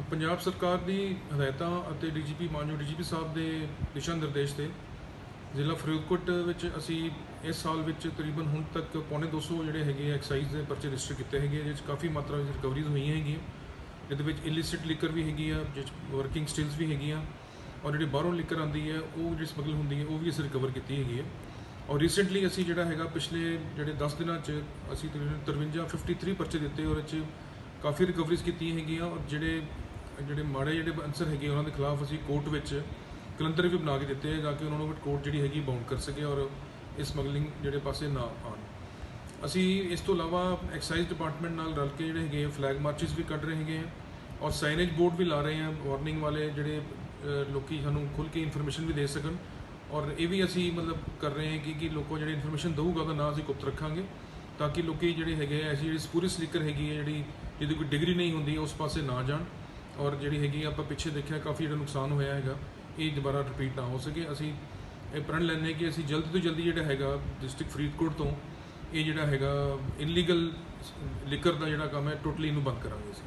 ਪੰਜਾਬ ਸਰਕਾਰ ਦੀ ਹਦਾਇਤਾਂ ਅਤੇ ਡੀਜੀਪੀ ਮਾਨਯੋਗ ਡੀਜੀਪੀ ਸਾਹਿਬ ਦੇ ਦਿਸ਼ਾ ਨਿਰਦੇਸ਼ ਤੇ ਜ਼ਿਲ੍ਹਾ ਫਰੀਦਕੋਟ ਵਿੱਚ ਅਸੀਂ ਇਸ ਸਾਲ ਵਿੱਚ ਤਕਰੀਬਨ ਹੁਣ ਤੱਕ ਪੌਣੇ 200 ਜਿਹੜੇ ਹੈਗੇ ਐਕਸਾਈਜ਼ ਦੇ ਪਰਚੇ ਰਜਿਸਟਰ ਕੀਤੇ ਹੈਗੇ ਜਿਸ 'ਚ ਕਾਫੀ ਮਾਤਰਾ ਵਿੱਚ ਰਿਕਵਰੀਜ਼ ਹੋਈਆਂ ਹੈਗੀਆਂ। ਇਹਦੇ ਵਿੱਚ ਇਲਿਸਿਟ ਲਿਕਰ ਵੀ ਹੈਗੀ ਆ ਜਿਸ ਵਰਕਿੰਗ ਸਟਿਲਸ ਵੀ ਹੈਗੀਆਂ ਔਰ ਜਿਹੜੀ ਬਾਹਰੋਂ ਲਿਕਰ ਆਉਂਦੀ ਹੈ ਉਹ ਜਿਹੜੀ ਸਮਗਲ ਹੁੰਦੀ ਹੈ ਉਹ ਵੀ ਅਸੀਂ ਰਿਕਵਰ ਕੀਤੀ ਹੈਗੀ ਹੈ ਔਰ ਰੀਸੈਂਟਲੀ ਅਸੀਂ ਜਿਹੜਾ ਹੈਗਾ, ਪਿਛਲੇ ਜਿਹੜੇ 10 ਦਿਨਾਂ 'ਚ ਅਸੀਂ ਤਕਰੀਬਨ 53 53 ਪਰਚੇ ਦਿੱਤੇ ਔਰ ਇਹ 'ਚ ਕਾਫੀ ਰਿਕਵਰੀਜ਼ ਕੀਤੀਆਂ ਹੈਗੀਆਂ ਔਰ ਜਿਹੜੇ ਜਿਹੜੇ ਮਾੜੇ ਜਿਹੜੇ ਅਨਸਰ ਹੈਗੇ ਉਹਨਾਂ ਦੇ ਖਿਲਾਫ ਅਸੀਂ ਕੋਰਟ ਵਿੱਚ ਕਲੰਦਰ ਵੀ ਬਣਾ ਕੇ ਦਿੱਤੇ ਹੈ ਤਾਂ ਕਿ ਉਹਨਾਂ ਨੂੰ ਕੋਰਟ ਜਿਹੜੀ ਹੈਗੀ ਬਾਉਂਡ ਕਰ ਸਕੇ ਔਰ ਇਹ ਸਮਗਲਿੰਗ ਜਿਹੜੇ ਪਾਸੇ ਨਾ ਆਉਣ। ਅਸੀਂ ਇਸ ਤੋਂ ਇਲਾਵਾ ਐਕਸਾਈਜ਼ ਡਿਪਾਰਟਮੈਂਟ ਨਾਲ ਰਲ ਕੇ ਜਿਹੜੇ ਹੈਗੇ ਫਲੈਗ ਮਾਰਚਸ ਵੀ ਕੱਢ ਰਹੇ ਹੈਗੇ ਆ ਔਰ ਸਾਈਨੇਜ ਬੋਰਡ ਵੀ ਲਾ ਰਹੇ ਆ ਵਾਰਨਿੰਗ ਵਾਲੇ ਜਿਹੜੇ ਅ, ਲੋਕੀ ਸਾਨੂੰ ਖੁੱਲ ਕੇ ਇਨਫੋਰਮੇਸ਼ਨ ਵੀ ਦੇ ਸਕਣ। ਔਰ ਇਹ ਵੀ ਅਸੀਂ ਮਤਲਬ ਕਰ ਰਹੇ ਹਾਂ ਕਿ ਕਿ ਲੋਕੋ ਜਿਹੜੇ ਇਨਫੋਰਮੇਸ਼ਨ ਦਊਗਾ ਉਹਦਾ ਨਾਂ ਅਸੀਂ ਗੁਪਤ ਰੱਖਾਂਗੇ ਤਾਂ ਕਿ ਲੋਕੀ ਜਿਹੜੇ ਹੈਗੇ ਆ ਐਸੀ ਜਿਹੜੀ ਪੂਰੀ ਸਲੀਕਰ ਹੈਗੀ ਹੈ ਜਿਹੜੀ ਜਿਹਦੀ ਕੋਈ ਡਿਗਰੀ ਨਹੀਂ ਹੁੰਦੀ ਉਸ ਪਾਸੇ ਨਾ ਜਾਣ। ਔਰ ਜਿਹੜੀ ਹੈਗੀ ਆਪਾਂ ਪਿੱਛੇ ਦੇਖਿਆ, ਕਾਫੀ ਜਿਹੜਾ ਨੁਕਸਾਨ ਹੋਇਆ ਹੈਗਾ, ਇਹ ਦੁਬਾਰਾ ਰਿਪੀਟ ਨਾ ਹੋ ਸਕੇ। ਅਸੀਂ ਇਹ ਪ੍ਰਣ ਲੈਂਦੇ ਕਿ ਅਸੀਂ ਜਲਦੀ ਤੋਂ ਜਲਦੀ ਜਿਹੜਾ ਹੈਗਾ ਡਿਸਟ੍ਰਿਕਟ ਫਰੀਦਕੋਟ ਤੋਂ ਇਹ ਜਿਹੜਾ ਹੈਗਾ ਇਨਲੀਗਲ ਲਿਕਰ ਦਾ ਜਿਹੜਾ ਕੰਮ ਹੈ ਟੋਟਲੀ ਇਹਨੂੰ ਬੰਦ ਕਰਾਂਗੇ ਅਸੀਂ।